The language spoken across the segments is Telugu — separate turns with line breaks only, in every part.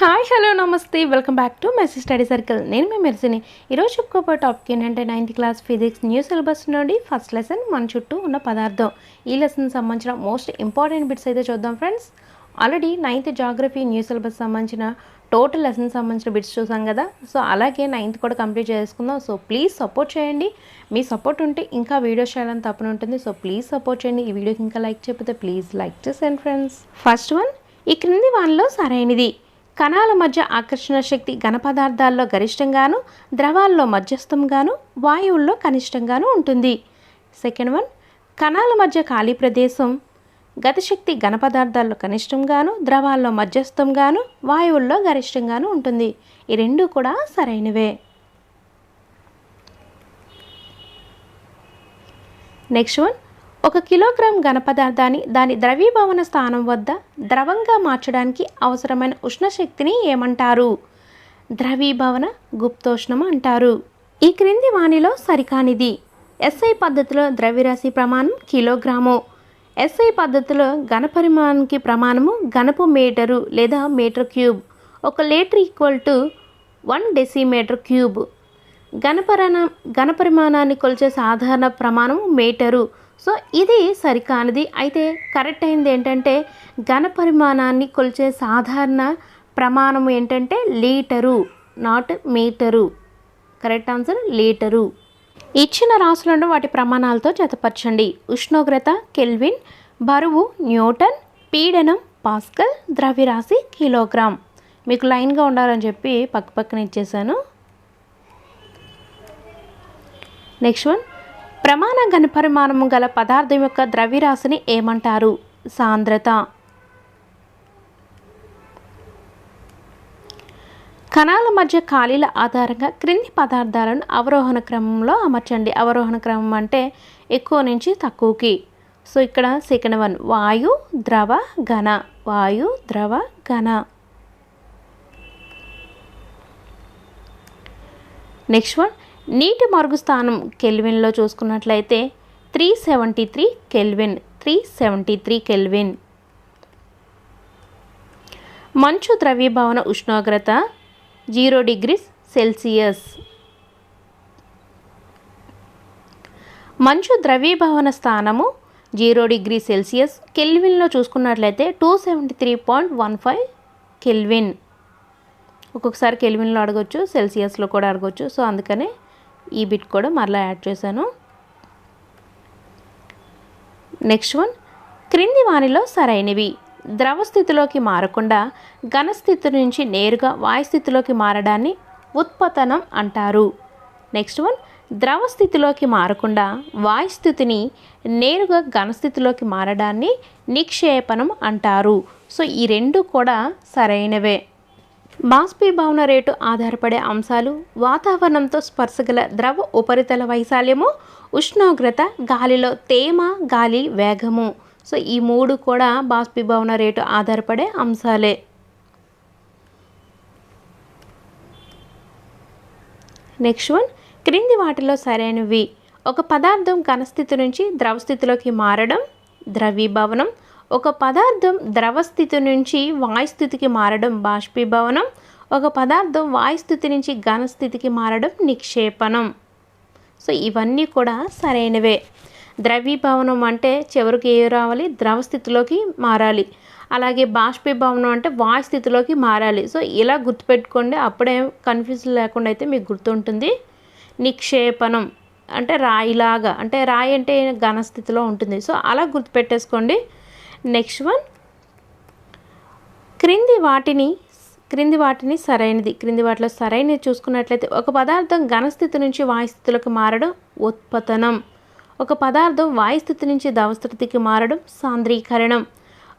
హాయ్ హలో నమస్తే. Welcome back to message study circle నేను మీ మెర్సిని. ఈరోజు చెప్పుకోబోయే టాపిక్ ఏంటంటే ninth class physics new syllabus నుండి ఫస్ట్ లెసన్ మన చుట్టూ ఉన్న పదార్థం. ఈ లెసన్ సంబంధించిన మోస్ట్ ఇంపార్టెంట్ బిట్స్ అయితే చూద్దాం friends already ninth geography new syllabus సంబంధించిన టోటల్ లెసన్ సంబంధించిన బిట్స్ చూసాం కదా. సో అలాగే నైన్త్ కూడా కంప్లీట్ చేసుకుందాం. సో ప్లీజ్ సపోర్ట్ చేయండి. మీ సపోర్ట్ ఉంటే ఇంకా వీడియోస్ చేయాలని తప్పని ఉంటుంది. సో ప్లీజ్ సపోర్ట్ చేయండి. ఈ వీడియోకి ఇంకా లైక్ చెప్పితే ప్లీజ్ లైక్ చేసేయండి ఫ్రెండ్స్ ఫస్ట్ వన్ ఈ క్రింది వన్లో సరైనది. కణాల మధ్య ఆకర్షణ శక్తి ఘన పదార్థాల్లో గరిష్టంగాను ద్రవాల్లో మధ్యస్థంగాను వాయువుల్లో కనిష్టంగాను ఉంటుంది. సెకండ్ వన్ కణాల మధ్య ఖాళీ ప్రదేశం. గతిశక్తి ఘన పదార్థాల్లో కనిష్టంగాను ద్రవాల్లో మధ్యస్థంగాను వాయువుల్లో గరిష్టంగాను ఉంటుంది. ఈ రెండు కూడా సరైనవే. నెక్స్ట్ వన్ ఒక కిలోగ్రామ్ ఘనపదార్థాన్ని దాని ద్రవీభవన స్థానం వద్ద ద్రవంగా మార్చడానికి అవసరమైన ఉష్ణశక్తిని ఏమంటారు? ద్రవీభవన గుప్తోష్ణం అంటారు. ఈ క్రింది వానిలో సరికానిది. ఎస్ఐ పద్ధతిలో ద్రవ్యరాశి ప్రమాణం కిలోగ్రాము. ఎస్ఐ పద్ధతిలో ఘనపరిమాణానికి ప్రమాణము ఘనపు మీటరు లేదా మీటర్ క్యూబ్. ఒక litre equal to one decimetre cube. ఘనపరణ ఘనపరిమాణాన్ని కొలిచే సాధారణ ప్రమాణం మీటరు. సో ఇది సరికానిది. అయితే కరెక్ట్ అయింది ఏంటంటే ఘన పరిమాణాన్ని కొలిచే సాధారణ ప్రమాణం ఏంటంటే litre not metre. Correct answer litre. ఇచ్చిన రాసులను వాటి ప్రమాణాలతో జతపరచండి. ఉష్ణోగ్రత కెల్విన్ బరువు న్యూటన్ పీడనం పాస్కల్ ద్రవ్యరాశి కిలోగ్రామ్. మీకు లైన్గా ఉండాలని చెప్పి పక్క పక్కన ఇచ్చేసాను. Next one. ప్రమాణ ఘనపరిమాణము గల పదార్థం యొక్క ద్రవ్యరాశిని ఏమంటారు? సాంద్రత. కణాల మధ్య ఖాళీల ఆధారంగా క్రింది పదార్థాలను అవరోహణ క్రమంలో అమర్చండి. అవరోహణ క్రమం అంటే ఎక్కువ నుంచి తక్కువకి. సో ఇక్కడ సెకండ్ వన్ వాయు ద్రవ ఘన. వాయు ద్రవ ఘన. నెక్స్ట్ వన్ నీటి మరుగు స్థానం కెల్విన్లో చూసుకున్నట్లయితే three seventy three kelvin three seventy three kelvin. మంచు ద్రవ్యభవన ఉష్ణోగ్రత జీరో డిగ్రీస్ సెల్సియస్. మంచు ద్రవీభవన స్థానము జీరో డిగ్రీ సెల్సియస్ కెల్విన్లో చూసుకున్నట్లయితే two seventy three point one five kelvin. ఒక్కొక్కసారి కెల్విన్లో అడగొచ్చు సెల్సియస్లో కూడా అడగొచ్చు సో అందుకనే ఈ బిట్ కూడా మరలా యాడ్ చేశాను. నెక్స్ట్ వన్ క్రింది వానిలో సరైనవి. ద్రవ స్థితిలోకి మారకుండా ఘనస్థితి నుంచి నేరుగా వాయుస్థితిలోకి మారడాన్ని ఉత్పతనం అంటారు. నెక్స్ట్ వన్ ద్రవ స్థితిలోకి మారకుండా వాయుస్థితిని నేరుగా ఘనస్థితిలోకి మారడాన్ని నిక్షేపణం అంటారు. సో ఈ రెండు కూడా సరైనవే. బాష్పీభవన రేటు ఆధారపడే అంశాలు వాతావరణంతో స్పర్శగల ద్రవ ఉపరితల వైశాల్యము ఉష్ణోగ్రత గాలిలో తేమ గాలి వేగము. సో ఈ మూడు కూడా బాష్పీభవన రేటు ఆధారపడే అంశాలే. నెక్స్ట్ వన్ క్రింది వాటిలో సరైనవి. ఒక పదార్థం ఘనస్థితి నుంచి ద్రవస్థితిలోకి మారడం ద్రవీభవనం ఒక పదార్థం ద్రవస్థితి నుంచి వాయుస్థితికి మారడం బాష్పీభవనం ఒక పదార్థం వాయుస్థితి నుంచి ఘనస్థితికి మారడం నిక్షేపణం. సో ఇవన్నీ కూడా సరైనవే. ద్రవీభవనం అంటే చివరికి ఏ రావాలి? ద్రవస్థితిలోకి మారాలి. అలాగే బాష్పీభవనం అంటే వాయుస్థితిలోకి మారాలి. సో ఇలా గుర్తుపెట్టుకోండి. అప్పుడే కన్ఫ్యూజన్ లేకుండా అయితే మీకు గుర్తుంటుంది. నిక్షేపణం అంటే రాయిలాగా. అంటే రాయి అంటే ఘనస్థితిలో ఉంటుంది. సో అలా గుర్తుపెట్టేసుకోండి. Next one. క్రింది వాటిని క్రింది వాటిని సరైనది. క్రింది వాటిలో సరైనది చూసుకున్నట్లయితే ఒక పదార్థం ఘనస్థితి నుంచి వాయుస్థితిలోకి మారడం ఉత్పతనం. ఒక పదార్థం వాయుస్థితి నుంచి ద్రవస్థితికి మారడం సాంద్రీకరణం.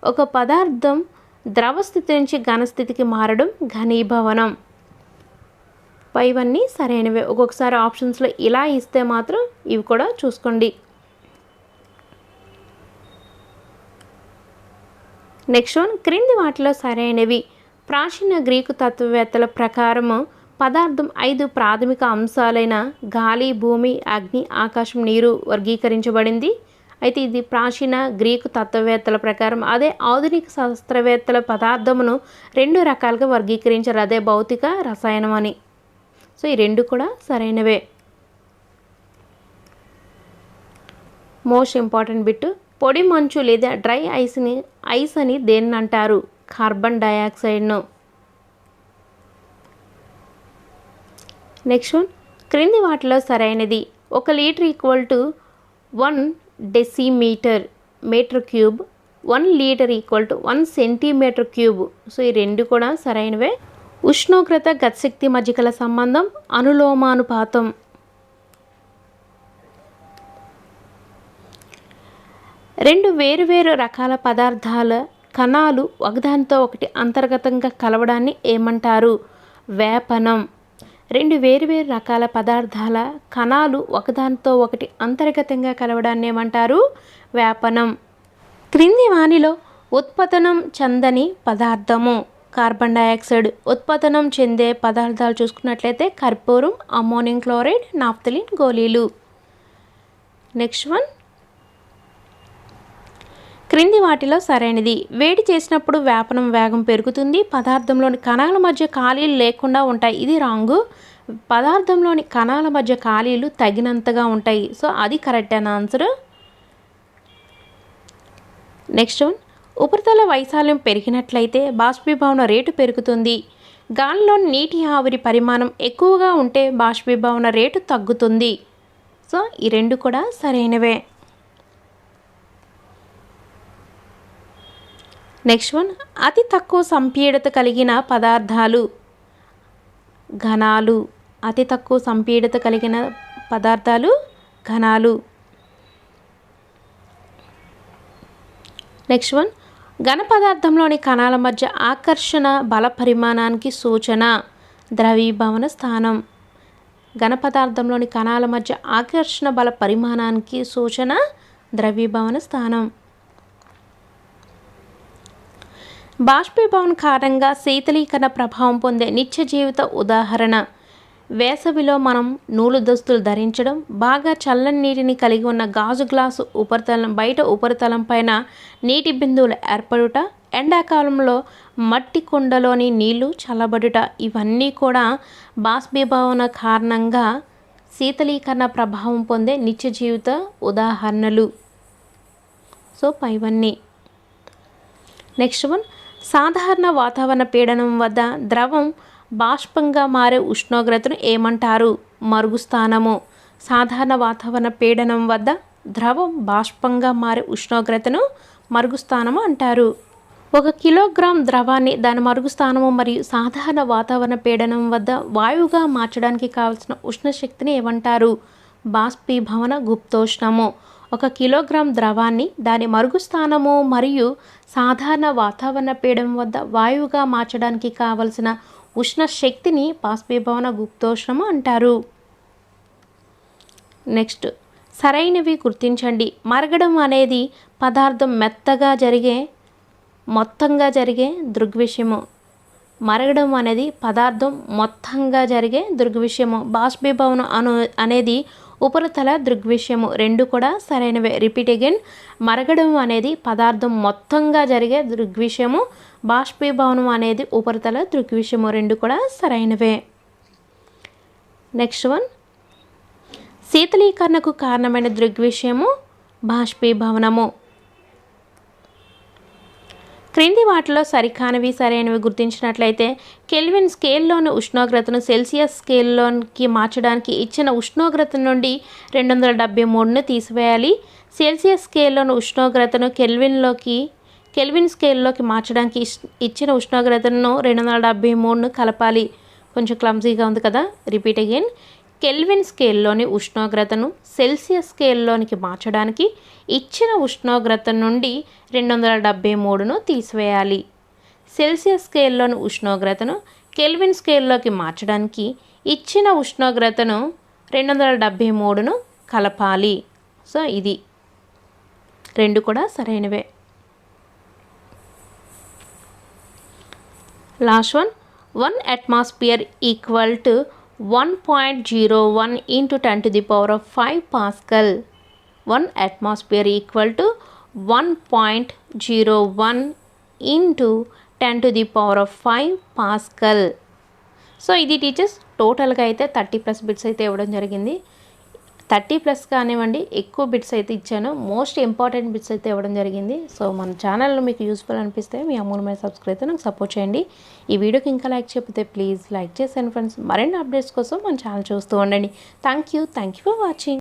ఒక పదార్థం ద్రవస్థితి నుంచి ఘనస్థితికి మారడం ఘనీభవనం. పైవన్నీ సరైనవే. ఒక్కొక్కసారి ఆప్షన్స్లో ఇలా ఇస్తే మాత్రం ఇవి కూడా చూసుకోండి. నెక్స్ట్ వన్ క్రింది వాటిలో సరైనవి. ప్రాచీన గ్రీకు తత్వవేత్తల ప్రకారము పదార్థం ఐదు ప్రాథమిక అంశాలైన గాలి భూమి అగ్ని ఆకాశం నీరు వర్గీకరించబడింది. అయితే ఇది ప్రాచీన గ్రీకు తత్వవేత్తల ప్రకారం అదే ఆధునిక శాస్త్రవేత్తల పదార్థమును రెండు రకాలుగా వర్గీకరించారు. అదే భౌతిక రసాయనం అని. సో ఈ రెండు కూడా సరైనవే. మోస్ట్ ఇంపార్టెంట్ బిట్ పొడి మంచు లేదా డ్రై ఐస్ని ఐస్ అని దేన్ని అంటారు కార్బన్ డయాక్సైడ్ను. Next one. క్రింది వాటిలో సరైనది. ఒక litre equal to one decimetre metre cube one litre equal to one centimetre cube. So ఈ రెండు కూడా సరైనవే. ఉష్ణోగ్రత గతిశక్తి మధ్య గల సంబంధం అనులోమానుపాతం. రెండు వేరువేరు రకాల పదార్థాల కణాలు ఒకదానితో ఒకటి అంతర్గతంగా కలవడాన్ని ఏమంటారు? వేపనం. రెండు వేరువేరు రకాల పదార్థాల కణాలు ఒకదానితో ఒకటి అంతర్గతంగా కలవడాన్ని ఏమంటారు? వేపనం. క్రింది వానిలో ఉత్పతనం చెందని పదార్థము. కార్బన్ డయాక్సైడ్ ఉత్పతనం చెందే పదార్థాలు చూసుకున్నట్లయితే కర్పూరం అమ్మోనియం క్లోరైడ్ నాఫ్తలిన్ గోళీలు. Next one. క్రింది వాటిలో సరైనది. వేడి చేసినప్పుడు వేపనం వేగం పెరుగుతుంది. పదార్థంలోని కణాల మధ్య ఖాళీలు లేకుండా ఉంటాయి. ఇది రాంగు. పదార్థంలోని కణాల మధ్య ఖాళీలు తగినంతగా ఉంటాయి. సో అది కరెక్ట్ అయిన ఆన్సర్. Next one. ఉపరితల వైశాల్యం పెరిగినట్లయితే బాష్పీభవన రేటు పెరుగుతుంది. గాలిలో నీటి ఆవిరి పరిమాణం ఎక్కువగా ఉంటే బాష్పీభవన రేటు తగ్గుతుంది. సో ఈ రెండు కూడా సరైనవే. నెక్స్ట్ వన్ అతి తక్కువ సంపీడత కలిగిన పదార్థాలు ఘనాలు. అతి తక్కువ సంపీడత కలిగిన పదార్థాలు ఘనాలు. నెక్స్ట్ వన్ ఘన పదార్థంలోని కణాల మధ్య ఆకర్షణ బల పరిమాణానికి సూచన ద్రవీభవన స్థానం. ఘన పదార్థంలోని కణాల మధ్య ఆకర్షణ బల పరిమాణానికి సూచన ద్రవీభవన స్థానం. బాష్పీభవన్ కారణంగా శీతలీకరణ ప్రభావం పొందే నిత్య జీవిత ఉదాహరణ. వేసవిలో మనం నూలు దుస్తులు ధరించడం బాగా చల్లని నీటిని కలిగి ఉన్న గాజు గ్లాసు ఉపరితలం బయట ఉపరితలం పైన నీటి బిందువులు ఏర్పడుట ఎండాకాలంలో మట్టి కుండలోని నీళ్ళు చల్లబడుట ఇవన్నీ కూడా బాష్పీభవన కారణంగా శీతలీకరణ ప్రభావం పొందే నిత్య జీవిత ఉదాహరణలు. సో పైవన్నీ. నెక్స్ట్ వన్ సాధారణ వాతావరణ పీడనం వద్ద ద్రవం బాష్పంగా మారే ఉష్ణోగ్రతను ఏమంటారు? మరుగుస్థానము సాధారణ వాతావరణ పీడనం వద్ద ద్రవం బాష్పంగా మారే ఉష్ణోగ్రతను మరుగుస్థానము అంటారు. ఒక కిలోగ్రామ్ ద్రవాన్ని దాని మరుగుస్థానము మరియు సాధారణ వాతావరణ పీడనం వద్ద వాయువుగా మార్చడానికి కావలసిన ఉష్ణశక్తిని ఏమంటారు? బాష్పీభవన గుప్తోష్ణము. ఒక కిలోగ్రామ్ ద్రవాన్ని దాని మరుగుస్థానము మరియు సాధారణ వాతావరణ పీడం వద్ద వాయువుగా మార్చడానికి కావలసిన ఉష్ణ శక్తిని బాష్పీభవన గుప్తోష్ణము అంటారు. నెక్స్ట్ సరైనవి గుర్తించండి. మరగడం అనేది పదార్థం మెత్తగా జరిగే మొత్తంగా జరిగే దృగ్విషయము. మరగడం అనేది పదార్థం మొత్తంగా జరిగే దృగ్విషయము. బాష్పీభవనం అను అనేది ఉపరితల దృగ్విషయము రెండు కూడా సరైనవే. రిపీట్ అగైన్ మరగడం అనేది పదార్థం మొత్తంగా జరిగే దృగ్విషయము. బాష్పీభవనం అనేది ఉపరితల దృగ్విషయము రెండు కూడా సరైనవే. నెక్స్ట్ వన్ శీతలీకరణకు కారణమైన దృగ్విషయము బాష్పీభవనము. క్రింది వాటిలో సరికానివి సరైనవి గుర్తించినట్లయితే కెల్విన్ స్కేల్లోని ఉష్ణోగ్రతను సెల్సియస్ స్కేల్లోకి మార్చడానికి ఇచ్చిన ఉష్ణోగ్రత నుండి రెండు వందల డెబ్బై మూడును తీసివేయాలి. సెల్సియస్ స్కేల్లోని ఉష్ణోగ్రతను కెల్విన్లోకి కెల్విన్ స్కేల్లోకి మార్చడానికి ఇచ్చిన ఉష్ణోగ్రతను రెండు వందల డెబ్బై మూడును కలపాలి. కొంచెం క్లమ్జీగా ఉంది కదా? Repeat again. కెల్విన్ స్కేల్లోని ఉష్ణోగ్రతను సెల్సియస్ స్కేల్లోనికి మార్చడానికి ఇచ్చిన ఉష్ణోగ్రత నుండి రెండు వందల డెబ్బై మూడును తీసివేయాలి. సెల్సియస్ స్కేల్లోని ఉష్ణోగ్రతను కెల్విన్ స్కేల్లోకి మార్చడానికి ఇచ్చిన ఉష్ణోగ్రతను రెండు వందల డెబ్బై మూడును కలపాలి. సో ఇది. రెండు కూడా సరైనవే. Last one. One atmosphere equal to one point zero one into ten to the power of five pascal one atmosphere equal to one point zero one into ten to the power of five pascal so ఇది టీచర్స్ టోటల్గా అయితే థర్టీ ప్లస్ బిట్స్ అయితే ఇవ్వడం జరిగింది. థర్టీ ప్లస్ కానివ్వండి ఎక్కువ బిట్స్ అయితే ఇచ్చాను. మోస్ట్ ఇంపార్టెంట్ బిట్స్ అయితే ఇవ్వడం జరిగింది. సో మన ఛానల్లో మీకు యూస్ఫుల్ అనిపిస్తే మీ అమూల్యమైన సబ్స్క్రైబ్ అయితే నాకు సపోర్ట్ చేయండి. ఈ వీడియోకి ఇంకా లైక్ చెప్తే ప్లీజ్ లైక్ చేసాను ఫ్రెండ్స్ మరిన్ని అప్డేట్స్ కోసం మన ఛానల్ చూస్తూ ఉండండి. Thank you. Thank you for watching.